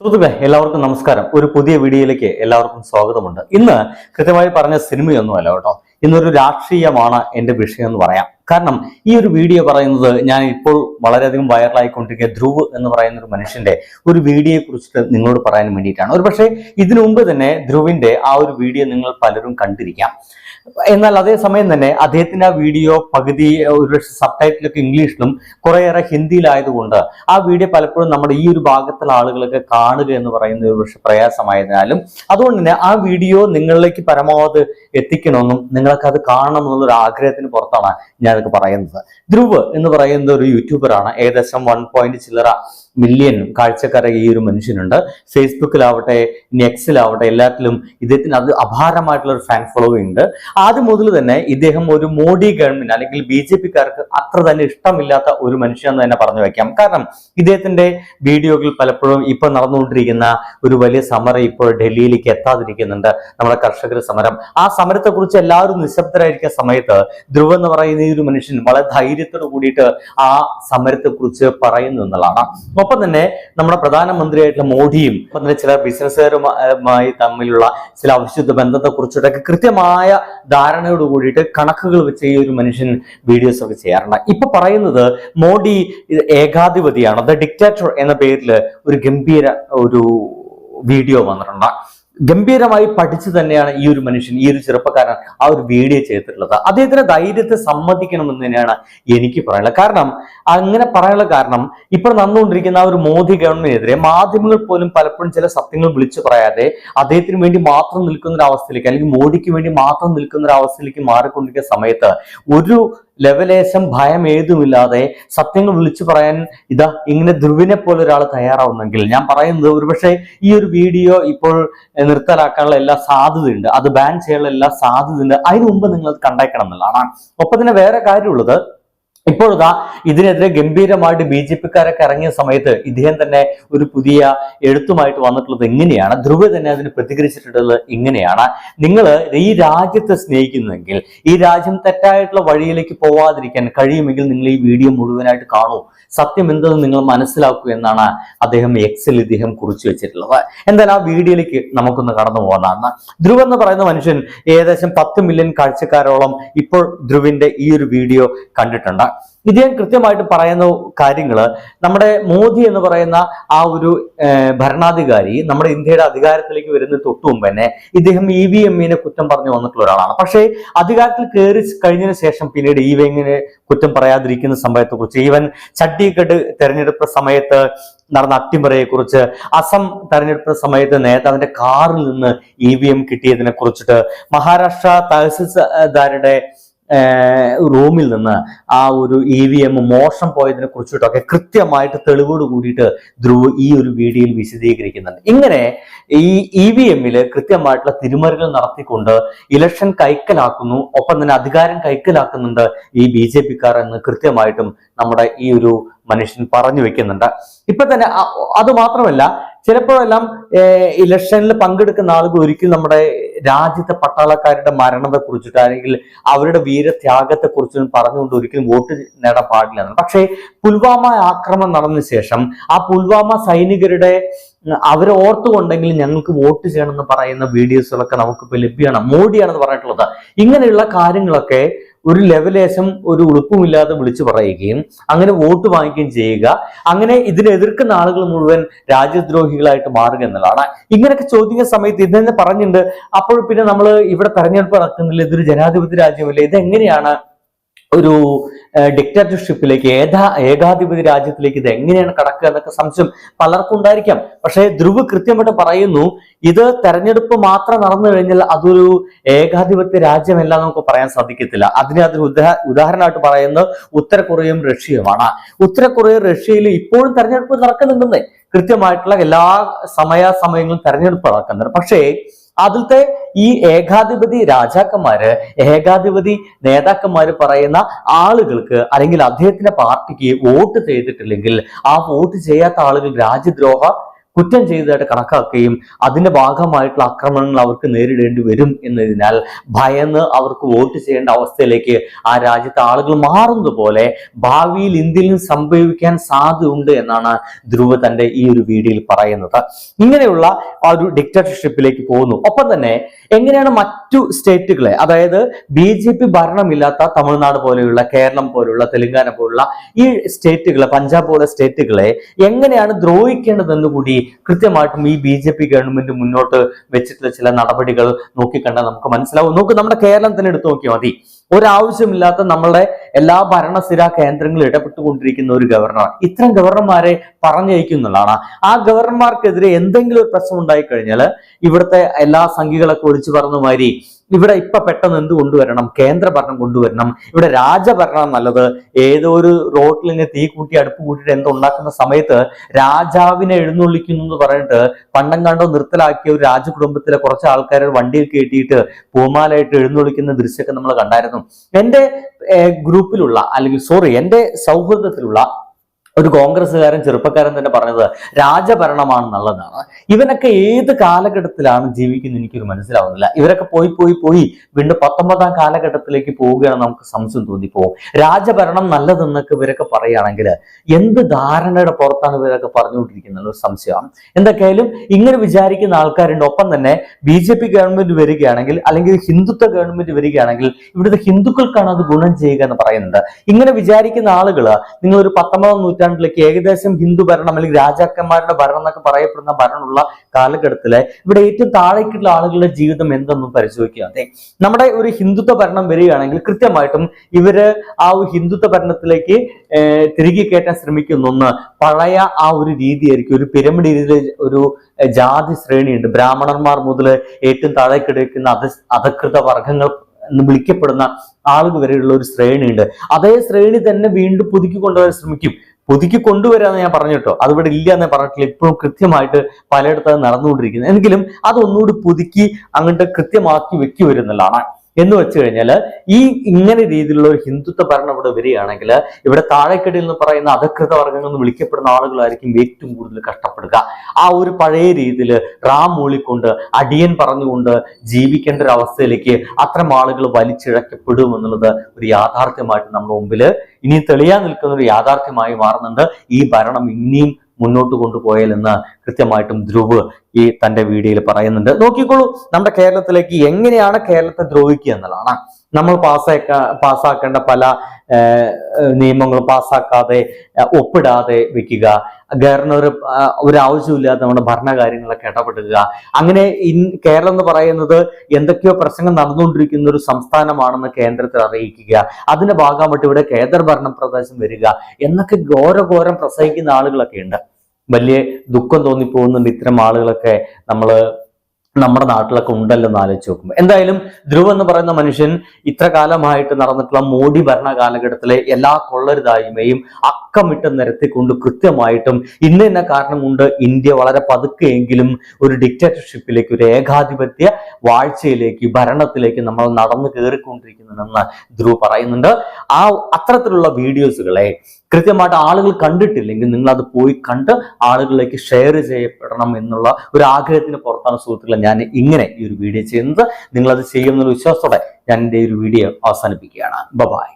സുഹൃത്തുക്കളെ എല്ലാവർക്കും നമസ്കാരം. ഒരു പുതിയ വീഡിയോയിലേക്ക് എല്ലാവർക്കും സ്വാഗതമുണ്ട്. ഇന്ന് കൃത്യമായി പറഞ്ഞ സിനിമയൊന്നുമല്ല കേട്ടോ. ഇന്നൊരു രാഷ്ട്രീയമാണ് എന്റെ വിഷയം എന്ന് പറയാം. കാരണം ഈ ഒരു വീഡിയോ പറയുന്നത് ഞാൻ ഇപ്പോൾ വളരെയധികം വൈറലായിക്കൊണ്ടിരിക്കുന്ന ധ്രുവ് എന്ന് പറയുന്ന ഒരു മനുഷ്യന്റെ ഒരു വീഡിയോയെ കുറിച്ചിട്ട് നിങ്ങളോട് പറയാൻ വേണ്ടിയിട്ടാണ്. ഒരു പക്ഷേ ഇതിനു മുമ്പ് തന്നെ ധ്രുവിന്റെ ആ ഒരു വീഡിയോ നിങ്ങൾ പലരും കണ്ടിരിക്കാം. എന്നാൽ അതേസമയം തന്നെ അദ്ദേഹത്തിന്റെ ആ വീഡിയോ പകുതി ഒരു സബ് ടൈറ്റിലൊക്കെ ഇംഗ്ലീഷിലും കുറേയേറെ ഹിന്ദിയിലായതുകൊണ്ട് ആ വീഡിയോ പലപ്പോഴും നമ്മുടെ ഈ ഒരു ഭാഗത്തുള്ള ആളുകളൊക്കെ കാണുക എന്ന് പറയുന്ന ഒരു പക്ഷെ പ്രയാസമായതിനാലും അതുകൊണ്ട് തന്നെ ആ വീഡിയോ നിങ്ങളിലേക്ക് പരമാവധി എത്തിക്കണമെന്നും നിങ്ങൾക്ക് അത് കാണണം എന്നുള്ളൊരു ആഗ്രഹത്തിന് പുറത്താണ് ഞാനത് പറയുന്നത്. ധ്രുവ് എന്ന് പറയുന്ന ഒരു യൂട്യൂബറാണ്. ഏകദേശം വൺ പോയിന്റ് ചില്ലറ മില്യൺ കാഴ്ചക്കാരെ ഈ ഒരു മനുഷ്യനുണ്ട്. ഫേസ്ബുക്കിലാവട്ടെ നെക്സിലാവട്ടെ എല്ലാത്തിലും ഇദ്ദേഹത്തിന് അത് അപാരമായിട്ടുള്ള ഒരു ഫാൻ ഫോളോവിംഗ് ഉണ്ട്. ആദ്യം മുതൽ തന്നെ ഇദ്ദേഹം ഒരു മോഡി ഗവൺമെന്റ് അല്ലെങ്കിൽ ബി ജെ പിക്കാർക്ക് അത്ര തന്നെ ഇഷ്ടമില്ലാത്ത ഒരു മനുഷ്യൻ എന്ന് തന്നെ പറഞ്ഞു വയ്ക്കാം കാരണം ഇദ്ദേഹത്തിന്റെ വീഡിയോകൾ പലപ്പോഴും ഇപ്പൊ നടന്നുകൊണ്ടിരിക്കുന്ന ഒരു വലിയ സമരം ഇപ്പോൾ ഡൽഹിയിലേക്ക് എത്താതിരിക്കുന്നുണ്ട് നമ്മുടെ കർഷകർ സമരം. ആ സമരത്തെ കുറിച്ച് എല്ലാവരും നിശബ്ദരായിരിക്കുന്ന സമയത്ത് ധ്രുവ എന്ന് പറയുന്ന ഈ ഒരു മനുഷ്യൻ വളരെ ധൈര്യത്തോട് കൂടിയിട്ട് ആ സമരത്തെ കുറിച്ച് പറയുന്നു എന്നുള്ളതാണ്. ഒപ്പം തന്നെ നമ്മുടെ പ്രധാനമന്ത്രിയായിട്ടുള്ള മോഡിയും ഒപ്പം തന്നെ ചില ബിസിനസ്സുകാരുമായി തമ്മിലുള്ള ചില അവിശുദ്ധ ബന്ധത്തെ കുറിച്ചിട്ടൊക്കെ കൃത്യമായ ധാരണയോട് കൂടിയിട്ട് കണക്കുകൾ വെച്ച് ഈ ഒരു മനുഷ്യൻ വീഡിയോസ് ഒക്കെ ചെയ്യാറുണ്ട്. ഇപ്പൊ പറയുന്നത് മോഡി ഏകാധിപതിയാണ് ദ ഡിക്റ്റാറ്റർ എന്ന പേരിൽ ഒരു ഗംഭീര ഒരു വീഡിയോ വന്നിട്ടുണ്ട്. ഗംഭീരമായി പഠിച്ചു തന്നെയാണ് ഈ ഒരു മനുഷ്യൻ ഈ ഒരു ചെറുപ്പക്കാരൻ ആ ഒരു വീഡിയോ ചെയ്തിട്ടുള്ളത്. അദ്ദേഹത്തിന്റെ ധൈര്യത്തെ സമ്മതിക്കണമെന്ന് തന്നെയാണ് എനിക്ക് പറയാനുള്ളത്. കാരണം അങ്ങനെ പറയാനുള്ള കാരണം ഇപ്പോൾ നന്നുകൊണ്ടിരിക്കുന്ന ആ ഒരു മോദി ഗവൺമെന്റിനെതിരെ മാധ്യമങ്ങൾ പോലും പലപ്പോഴും ചില സത്യങ്ങൾ വിളിച്ചു പറയാതെ അദ്ദേഹത്തിന് വേണ്ടി മാത്രം നിൽക്കുന്ന ഒരു അവസ്ഥയിലേക്ക് അല്ലെങ്കിൽ മോദിക്ക് വേണ്ടി മാത്രം നിൽക്കുന്ന ഒരു അവസ്ഥയിലേക്ക് മാറിക്കൊണ്ടിരിക്കുന്ന സമയത്ത് ഒരു ലെവലേശം ഭയം ഏതുമില്ലാതെ സത്യങ്ങൾ വിളിച്ചു പറയാൻ ഇതാ ഇങ്ങനെ ധ്രുവിനെ പോലെ ഒരാൾ തയ്യാറാവുന്നെങ്കിൽ. ഞാൻ പറയുന്നത് ഒരുപക്ഷെ ഈ ഒരു വീഡിയോ ഇപ്പോൾ നിർത്തലാക്കാനുള്ള എല്ലാ സാധ്യതയുണ്ട്. അത് ബാൻ ചെയ്യാനുള്ള എല്ലാ സാധ്യതയുണ്ട്. അതിനു മുമ്പ് നിങ്ങൾ കണ്ടേക്കണം എന്നുള്ളതാണ് ഒപ്പം തന്നെ വേറെ കാര്യമുള്ളത് ഇപ്പോഴിതാ ഇതിനെതിരെ ഗംഭീരമായിട്ട് ബി ജെ പിക്കാരൊക്കെ ഇറങ്ങിയ സമയത്ത് ഇദ്ദേഹം തന്നെ ഒരു പുതിയ എഴുത്തുമായിട്ട് വന്നിട്ടുള്ളത് എങ്ങനെയാണ്? ധ്രുവ തന്നെ അതിന് പ്രതികരിച്ചിട്ടുള്ളത് ഇങ്ങനെയാണ് നിങ്ങൾ ഈ രാജ്യത്തെ സ്നേഹിക്കുന്നെങ്കിൽ ഈ രാജ്യം തെറ്റായിട്ടുള്ള വഴിയിലേക്ക് പോവാതിരിക്കാൻ കഴിയുമെങ്കിൽ നിങ്ങൾ ഈ വീഡിയോ മുഴുവനായിട്ട് കാണൂ. സത്യം എന്തെന്ന് നിങ്ങൾ മനസ്സിലാക്കൂ എന്നാണ് അദ്ദേഹം എക്സിൽ ഇദ്ദേഹം കുറിച്ചു വെച്ചിട്ടുള്ളത്. എന്തായാലും ആ വീഡിയോയിലേക്ക് നമുക്കൊന്ന് കടന്നു പോകാനാണ് ധ്രുവ എന്ന് പറയുന്ന മനുഷ്യൻ ഏകദേശം പത്ത് മില്യൺ കാഴ്ചക്കാരോളം ഇപ്പോൾ ധ്രുവിന്റെ ഈ ഒരു വീഡിയോ കണ്ടിട്ടുണ്ട്. ഇദ്ദേഹം കൃത്യമായിട്ട് പറയുന്ന കാര്യങ്ങൾ നമ്മുടെ മോദി എന്ന് പറയുന്ന ആ ഒരു ഭരണാധികാരി നമ്മുടെ ഇന്ത്യയുടെ അധികാരത്തിലേക്ക് വരുന്ന തൊട്ടു മുമ്പ് തന്നെ ഇദ്ദേഹം ഇ വി എമ്മിനെ കുറ്റം പറഞ്ഞു വന്നിട്ടുള്ള ഒരാളാണ്. പക്ഷേ അധികാരത്തിൽ കയറി കഴിഞ്ഞതിന് ശേഷം പിന്നീട് ഇ വി കുറ്റം പറയാതിരിക്കുന്ന സംഭവത്തെക്കുറിച്ച് ഈവൻ ഛത്തീഗഡ് തെരഞ്ഞെടുപ്പ് സമയത്ത് നടന്ന അട്ടിമറിയെ കുറിച്ച് അസം തെരഞ്ഞെടുപ്പ് സമയത്ത് നേതാവിന്റെ കാറിൽ നിന്ന് ഇ വി എം കിട്ടിയതിനെ കുറിച്ചിട്ട് മഹാരാഷ്ട്ര തഹസിൽദാരുടെ റൂമിൽ നിന്ന് ആ ഒരു ഇ വി എം മോശം പോയതിനെ കുറിച്ചിട്ടൊക്കെ കൃത്യമായിട്ട് തെളിവോട് കൂടിയിട്ട് ധ്രുവ് ഈ ഒരു വീഡിയോയിൽ വിശദീകരിക്കുന്നുണ്ട്. ഇങ്ങനെ ഈ ഇ വി എമ്മിൽ കൃത്യമായിട്ടുള്ള തിരുമറികൾ നടത്തിക്കൊണ്ട് ഇലക്ഷൻ കൈക്കലാക്കുന്നു ഒപ്പം തന്നെ അധികാരം കൈക്കലാക്കുന്നുണ്ട് ഈ ബി ജെ പിക്കാർ എന്ന് കൃത്യമായിട്ടും നമ്മുടെ ഈ ഒരു മനുഷ്യൻ പറഞ്ഞു വെക്കുന്നുണ്ട്. ഇപ്പൊ തന്നെ അത് മാത്രമല്ല ചിലപ്പോഴെല്ലാം ഇലക്ഷനിൽ പങ്കെടുക്കുന്ന ആളുകൾ ഒരിക്കലും നമ്മുടെ രാജ്യത്തെ പട്ടാളക്കാരുടെ മരണത്തെ കുറിച്ചിട്ട് അല്ലെങ്കിൽ അവരുടെ വീരത്യാഗത്തെ കുറിച്ചും പറഞ്ഞുകൊണ്ട് ഒരിക്കലും വോട്ട് നേടാൻ പാടില്ല. പക്ഷേ പുൽവാമ ആക്രമണം നടന്ന ശേഷം ആ പുൽവാമ സൈനികരുടെ അവരെ ഓർത്തുകൊണ്ടെങ്കിൽ ഞങ്ങൾക്ക് വോട്ട് ചെയ്യണം എന്ന് പറയുന്ന വീഡിയോസുകളൊക്കെ നമുക്കിപ്പോൾ ലഭ്യമാണ് മോഡിയാണെന്ന് പറഞ്ഞിട്ടുള്ളത് ഇങ്ങനെയുള്ള കാര്യങ്ങളൊക്കെ ഒരു ലെവലേശം ഒരു ഉളുപ്പുമില്ലാതെ വിളിച്ചു പറയുകയും അങ്ങനെ വോട്ട് വാങ്ങിക്കുകയും ചെയ്യുക. അങ്ങനെ ഇതിനെതിർക്കുന്ന ആളുകൾ മുഴുവൻ രാജ്യദ്രോഹികളായിട്ട് മാറുക എന്നുള്ളതാണ്. ഇങ്ങനെയൊക്കെ ചോദിക്കുന്ന സമയത്ത് ഇത് തന്നെ പറഞ്ഞിട്ടുണ്ട്. അപ്പോൾ പിന്നെ നമ്മൾ ഇവിടെ തെരഞ്ഞെടുപ്പ് നടക്കുന്നില്ല ഇതൊരു ജനാധിപത്യ രാജ്യമല്ലേ ഇതെങ്ങനെയാണ് ഒരു ഡിക്റ്റേറ്റർഷിപ്പിലേക്ക് ഏതാ ഏകാധിപതി രാജ്യത്തിലേക്ക് ഇത് എങ്ങനെയാണ് കടക്കുക എന്നൊക്കെ സംശയം പലർക്കും ഉണ്ടായിരിക്കാം. പക്ഷേ ധ്രുവ് കൃത്യമായിട്ട് പറയുന്നു ഇത് തെരഞ്ഞെടുപ്പ് മാത്രം നടന്നു കഴിഞ്ഞാൽ അതൊരു ഏകാധിപത്യ രാജ്യമല്ല നമുക്ക് പറയാൻ സാധിക്കത്തില്ല. അതിന് ഉദാ ഉദാഹരണമായിട്ട് പറയുന്നത് ഉത്തര കൊറിയയും റഷ്യയുമാണ്. ഉത്തര കൊറിയ റഷ്യയിൽ ഇപ്പോഴും തെരഞ്ഞെടുപ്പ് നടക്കുന്നുണ്ടെന്നേ കൃത്യമായിട്ടുള്ള എല്ലാ സമയാസമയങ്ങളും തെരഞ്ഞെടുപ്പ് നടക്കുന്നുണ്ട്. പക്ഷേ അതിലത്തെ ഈ ഏകാധിപതി രാജാക്കന്മാര് ഏകാധിപതി നേതാക്കന്മാര് പറയുന്ന ആളുകൾക്ക് അല്ലെങ്കിൽ അദ്ദേഹത്തിന്റെ പാർട്ടിക്ക് വോട്ട് ചെയ്തിട്ടില്ലെങ്കിൽ ആ വോട്ട് ചെയ്യാത്ത ആളുകൾ രാജ്യദ്രോഹ കുറ്റം ചെയ്തതായിട്ട് കണക്കാക്കുകയും അതിന്റെ ഭാഗമായിട്ടുള്ള ആക്രമണങ്ങൾ അവർക്ക് നേരിടേണ്ടി വരും എന്നതിനാൽ ഭയന്ന് അവർക്ക് വോട്ട് ചെയ്യേണ്ട അവസ്ഥയിലേക്ക് ആ രാജ്യത്തെ ആളുകൾ മാറുന്നത് പോലെ ഭാവിയിൽ ഇന്ത്യയിലും സംഭവിക്കാൻ സാധ്യതയുണ്ട് എന്നാണ് ധ്രുവ തന്റെ ഈ ഒരു വീഡിയോയിൽ പറയുന്നത്. ഇങ്ങനെയുള്ള ആ ഒരു ഡിക്റ്റേറ്റർഷിപ്പിലേക്ക് പോകുന്നു. ഒപ്പം തന്നെ എങ്ങനെയാണ് മറ്റു സ്റ്റേറ്റുകളെ അതായത് ബി ജെ പി ഭരണമില്ലാത്ത തമിഴ്നാട് പോലെയുള്ള കേരളം പോലെയുള്ള തെലുങ്കാന പോലുള്ള ഈ സ്റ്റേറ്റുകളെ പഞ്ചാബ് പോലെ സ്റ്റേറ്റുകളെ എങ്ങനെയാണ് ദ്രോഹിക്കേണ്ടതെന്ന് കൂടി കൃത്യമായിട്ടും ഈ ബി ജെ പി ഗവൺമെന്റ് മുന്നോട്ട് വെച്ചിട്ടുള്ള ചില നടപടികൾ നോക്കിക്കണ്ടാൽ നമുക്ക് മനസ്സിലാവും. നോക്ക് നമ്മുടെ കേരളം തന്നെ എടുത്തു നോക്കിയാൽ മതി. ഒരാവശ്യമില്ലാത്ത നമ്മളുടെ എല്ലാ ഭരണസ്ഥിര കേന്ദ്രങ്ങളും ഇടപെട്ടുകൊണ്ടിരിക്കുന്ന ഒരു ഗവർണർ. ഇത്തരം ഗവർണർമാരെ പറഞ്ഞയക്കുന്നുള്ളതാണ് ആ ഗവർണർമാർക്കെതിരെ എന്തെങ്കിലും ഒരു പ്രശ്നം ഉണ്ടായി കഴിഞ്ഞാൽ ഇവിടുത്തെ എല്ലാ സംഖ്യകളൊക്കെ ഒളിച്ചു പറഞ്ഞ മാതിരി ഇവിടെ ഇപ്പൊ പെട്ടെന്ന് എന്ത് കൊണ്ടുവരണം? കേന്ദ്ര ഭരണം കൊണ്ടുവരണം. ഇവിടെ രാജഭരണം നല്ലത്. ഏതോ ഒരു റോട്ടിൽ ഇങ്ങനെ തീ കൂട്ടി അടുപ്പ് കൂട്ടിയിട്ട് എന്തുണ്ടാക്കുന്ന സമയത്ത് രാജാവിനെ എഴുന്നള്ളിക്കുന്നു എന്ന് പറഞ്ഞിട്ട് പണ്ടം കണ്ടോ നിർത്തലാക്കിയ ഒരു രാജകുടുംബത്തിലെ കുറച്ച് ആൾക്കാരെ വണ്ടിയിൽ കയറ്റിയിട്ട് പൂമാലായിട്ട് എഴുന്നള്ളിക്കുന്ന ദൃശ്യമൊക്കെ നമ്മൾ കണ്ടായിരുന്നു. എന്റെ ഗ്രൂപ്പിലുള്ള അല്ലെങ്കിൽ സോറി എന്റെ സൗഹൃദത്തിലുള്ള ഒരു കോൺഗ്രസ്സുകാരൻ ചെറുപ്പക്കാരൻ തന്നെ പറഞ്ഞത് രാജഭരണമാണ് നല്ലതാണ്. ഇവനൊക്കെ ഏത് കാലഘട്ടത്തിലാണ് ജീവിക്കുന്നത് എനിക്കൊരു മനസ്സിലാവുന്നില്ല. ഇവരൊക്കെ പോയി പോയി പോയി വീണ്ടും പത്തൊമ്പതാം കാലഘട്ടത്തിലേക്ക് പോവുകയാണ് നമുക്ക് സംശയം തോന്നിപ്പോവും. രാജഭരണം നല്ലതെന്നൊക്കെ ഇവരൊക്കെ പറയുകയാണെങ്കിൽ എന്ത് ധാരണയുടെ പുറത്താണ് ഇവരൊക്കെ പറഞ്ഞുകൊണ്ടിരിക്കുന്നത്? ഒരു സംശയമാണ്. എന്തൊക്കെയായാലും ഇങ്ങനെ വിചാരിക്കുന്ന ആൾക്കാരുണ്ട്. ഒപ്പം തന്നെ ബി ജെ പി ഗവൺമെന്റ് വരികയാണെങ്കിൽ അല്ലെങ്കിൽ ഹിന്ദുത്വ ഗവൺമെന്റ് വരികയാണെങ്കിൽ ഇവിടുത്തെ ഹിന്ദുക്കൾക്കാണ് അത് ഗുണം ചെയ്യുക എന്ന് പറയുന്നത്. ഇങ്ങനെ വിചാരിക്കുന്ന ആളുകൾ നിങ്ങൾ ഒരു പത്തൊമ്പതാം നൂറ്റാണ്ടിലേക്ക് ഏകദേശം ഹിന്ദു ഭരണം അല്ലെങ്കിൽ രാജാക്കന്മാരുടെ ഭരണം എന്നൊക്കെ പറയപ്പെടുന്ന ഭരണമുള്ള കാലഘട്ടത്തിലെ ഇവിടെ ഏറ്റവും താഴേക്കുള്ള ആളുകളുടെ ജീവിതം എന്തെന്നും പരിശോധിക്കുക. അതെ. നമ്മുടെ ഒരു ഹിന്ദുത്വ ഭരണം വരികയാണെങ്കിൽ കൃത്യമായിട്ടും ഇവർ ആ ഒരു ഹിന്ദുത്വ ഭരണത്തിലേക്ക് തിരികെ കയറ്റാൻ ശ്രമിക്കുന്ന ഒന്ന് പഴയ ആ ഒരു രീതിയായിരിക്കും. ഒരു പിരമിഡ് രീതിയിൽ ഒരു ജാതി ശ്രേണിയുണ്ട്. ബ്രാഹ്മണന്മാർ മുതൽ ഏറ്റവും താഴെ അധ അധകൃത വർഗങ്ങൾ എന്ന് വിളിക്കപ്പെടുന്ന ആളുകൾ വരെയുള്ള ഒരു ശ്രേണിയുണ്ട്. അതേ ശ്രേണി തന്നെ വീണ്ടും പുതുക്കി കൊണ്ടുവരാൻ ശ്രമിക്കും. പുതുക്കി കൊണ്ടുവരാന്ന് ഞാൻ പറഞ്ഞിട്ടോ അതിവിടെ ഇല്ല എന്ന് പറഞ്ഞിട്ടില്ല. ഇപ്പോഴും കൃത്യമായിട്ട് പലയിടത്തും നടന്നുകൊണ്ടിരിക്കുന്നത് എങ്കിലും അത് ഒന്നുകൂടി പുതുക്കി അങ്ങോട്ട് കൃത്യമാക്കി വെക്കി വരുന്നതാണ് എന്ന് വെച്ച് കഴിഞ്ഞാൽ ഈ ഇങ്ങനെ രീതിയിലുള്ള ഒരു ഹിന്ദുത്വ ഭരണം ഇവിടെ വരികയാണെങ്കിൽ ഇവിടെ താഴെക്കടിയിൽ നിന്ന് പറയുന്ന അധകൃത വർഗങ്ങൾ എന്ന് വിളിക്കപ്പെടുന്ന ആളുകളായിരിക്കും ഏറ്റവും കൂടുതൽ കഷ്ടപ്പെടുക. ആ ഒരു പഴയ രീതിയിൽ റാം മൂളിക്കൊണ്ട് അടിയൻ പറഞ്ഞുകൊണ്ട് ജീവിക്കേണ്ട ഒരു അവസ്ഥയിലേക്ക് അത്തരം ആളുകൾ വലിച്ചിഴക്കപ്പെടും എന്നുള്ളത് ഒരു യാഥാർത്ഥ്യമായിട്ട് നമ്മുടെ മുമ്പിൽ ഇനി തെളിയാൻ നിൽക്കുന്ന ഒരു യാഥാർത്ഥ്യമായി മാറുന്നുണ്ട്. ഈ ഭരണം ഇനിയും മുന്നോട്ട് കൊണ്ടുപോയാൽ എന്ന് കൃത്യമായിട്ടും ധ്രുവ് ഈ തന്റെ വീഡിയോയിൽ പറയുന്നുണ്ട്. നോക്കിക്കോളൂ നമ്മുടെ കേരളത്തിലേക്ക് എങ്ങനെയാണ് കേരളത്തെ ദ്രോഹിക്കുക എന്നുള്ളതാണ്. നമ്മൾ പാസ്സാക്ക പാസ്സാക്കേണ്ട പല നിയമങ്ങളും പാസ്സാക്കാതെ ഒപ്പിടാതെ വെക്കുക. ഗവർണർ ഒരു ആവശ്യമില്ലാതെ നമ്മുടെ ഭരണകാര്യങ്ങളൊക്കെ ഇടപെടുക. അങ്ങനെ ഇൻ കേരളം എന്ന് പറയുന്നത് എന്തൊക്കെയോ പ്രശ്നങ്ങൾ നടന്നുകൊണ്ടിരിക്കുന്ന ഒരു സംസ്ഥാനമാണെന്ന് കേന്ദ്രത്തിൽ അറിയിക്കുക. അതിന്റെ ഭാഗമായിട്ട് ഇവിടെ കേന്ദ്ര ഭരണ പ്രദേശം വരിക. എന്നൊക്കെ ഘോരഘോരം പ്രസംഗിക്കുന്ന ആളുകളൊക്കെ ഉണ്ട്. വലിയ ദുഃഖം തോന്നിപ്പോകുന്നുണ്ട് ഇത്തരം ആളുകളൊക്കെ നമ്മൾ നമ്മുടെ നാട്ടിലൊക്കെ ഉണ്ടല്ലോ എന്ന് ആലോചിച്ച് നോക്കുമ്പോൾ എന്തായാലും ധ്രുവ് എന്ന് പറയുന്ന മനുഷ്യൻ ഇത്ര കാലമായിട്ട് നടന്നിട്ടുള്ള മോഡി ഭരണ കാലഘട്ടത്തിലെ എല്ലാ കൊള്ളരുതായ്മയും അക്കമിട്ട് നിരത്തിക്കൊണ്ട് കൃത്യമായിട്ടും ഇന്ന ഇന്ന കാരണം കൊണ്ട് ഇന്ത്യ വളരെ പതുക്കെയെങ്കിലും ഒരു ഡിക്റ്റേറ്റർഷിപ്പിലേക്ക് ഒരു ഏകാധിപത്യ വാഴ്ചയിലേക്ക് ഭരണത്തിലേക്ക് നമ്മൾ നടന്നു കയറിക്കൊണ്ടിരിക്കുന്നുണ്ടെന്ന് ധ്രുവ് പറയുന്നുണ്ട്. ആ അത്തരത്തിലുള്ള വീഡിയോസുകളെ കൃത്യമായിട്ട് ആളുകൾ കണ്ടിട്ടില്ലെങ്കിൽ നിങ്ങൾ അത് പോയി കണ്ട് ആളുകളിലേക്ക് ഷെയർ ചെയ്യപ്പെടണം എന്നുള്ള ഒരു ആഗ്രഹത്തിന് പുറത്താണ് സുഹൃത്തുക്കളെ ഞാൻ ഇങ്ങനെ ഈ ഒരു വീഡിയോ ചെയ്യുന്നത്. നിങ്ങളത് അത് ചെയ്യുമെന്നുള്ള വിശ്വാസത്തോടെ ഞാൻ എന്റെ ഒരു വീഡിയോ അവസാനിപ്പിക്കുകയാണ്. ബൈ